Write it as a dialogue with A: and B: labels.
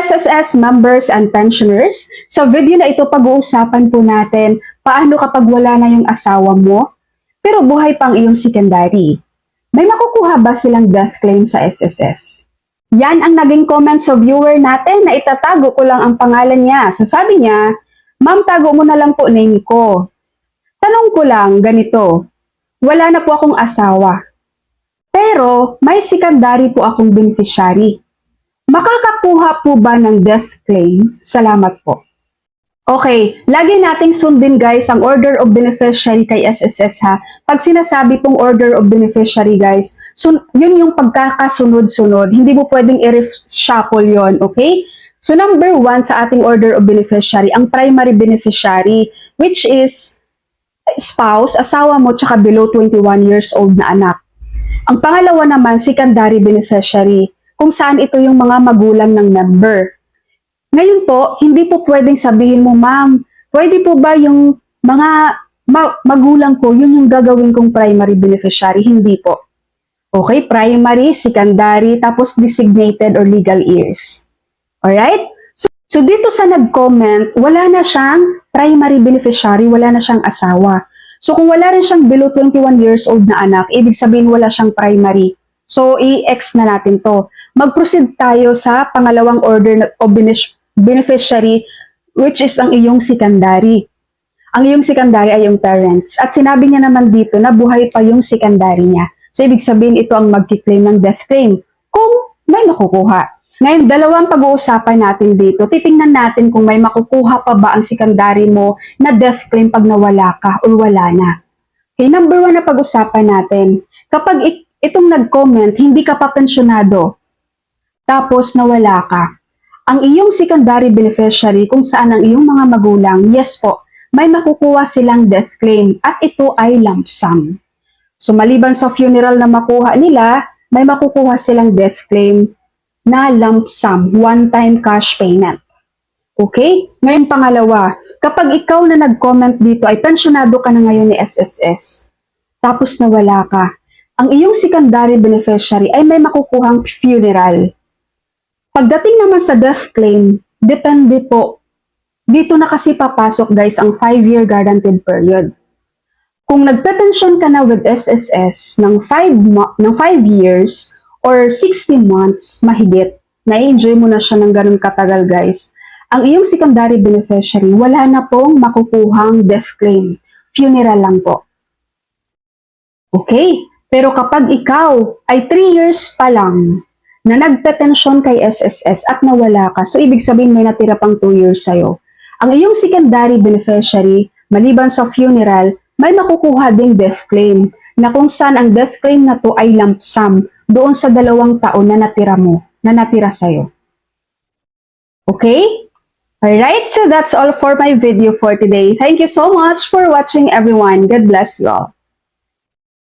A: SSS members and pensioners, sa video na ito pag-uusapan po natin paano kapag wala na yung asawa mo, pero buhay pang iyong secondary. May makukuha ba silang death claim sa SSS? Yan ang naging comment sa viewer natin na itatago ko lang ang pangalan niya. So sabi niya, Ma'am, tago mo na lang po name ko. Tanong ko lang, ganito. Wala na po akong asawa. Pero may secondary po akong beneficiary. Makakakuha po ba ng death claim? Salamat po. Okay, lagi nating sundin guys ang order of beneficiary kay SSS ha. Pag sinasabi pong order of beneficiary guys, sun- yun yung pagkakasunod-sunod. Hindi mo pwedeng i-reshuffle yon okay? So number one sa ating order of beneficiary, ang primary beneficiary, which is spouse, asawa mo, tsaka below 21 years old na anak. Ang pangalawa naman, secondary beneficiary, kung saan ito yung mga magulang ng member. Ngayon po, hindi po pwedeng sabihin mo, ma'am, pwede po ba yung mga ma- magulang ko, yun yung gagawin kong primary beneficiary? Hindi po. Okay, primary, secondary, tapos designated or legal heirs. Alright? So, so dito sa nag-comment, wala na siyang primary beneficiary, wala na siyang asawa. So kung wala rin siyang below 21 years old na anak, ibig sabihin wala siyang primary. So i-X na natin to. Mag-proceed tayo sa pangalawang order benef- beneficiary which is ang iyong secondary. Ang iyong secondary ay yung parents. At sinabi niya naman dito na buhay pa yung secondary niya. So ibig sabihin ito ang magki-claim ng death claim kung may makukuha. Ngayon, dalawang pag-uusapan natin dito. Titingnan natin kung may makukuha pa ba ang secondary mo na death claim pag nawala ka or wala na. Okay, number one na pag-usapan natin. Kapag itong nag-comment, hindi ka pa pensyonado, tapos nawala ka, ang iyong secondary beneficiary kung saan ang iyong mga magulang, yes po, may makukuha silang death claim at ito ay lump sum. So maliban sa funeral na makuha nila, may makukuha silang death claim na lump sum, one-time cash payment. Okay? Ngayon pangalawa, kapag ikaw na nag-comment dito ay pensyonado ka na ngayon ni SSS, tapos nawala ka, ang iyong secondary beneficiary ay may makukuhang funeral. Pagdating naman sa death claim, depende po. Dito na kasi papasok guys ang 5-year guaranteed period. Kung nagpe-pension ka na with SSS ng 5 mo- ng 5 years or 60 months mahigit, na-enjoy mo na siya ng ganun katagal guys, ang iyong secondary beneficiary wala na pong makukuhang death claim. Funeral lang po. Okay? Pero kapag ikaw ay 3 years pa lang na nagpe-pension kay SSS at nawala ka, so ibig sabihin may natira pang 2 years sa'yo. Ang iyong secondary beneficiary, maliban sa funeral, may makukuha ding death claim na kung saan ang death claim na to ay lump sum doon sa dalawang taon na natira mo, na natira sa'yo. Okay? Alright, so that's all for my video for today. Thank you so much for watching everyone. God bless you all.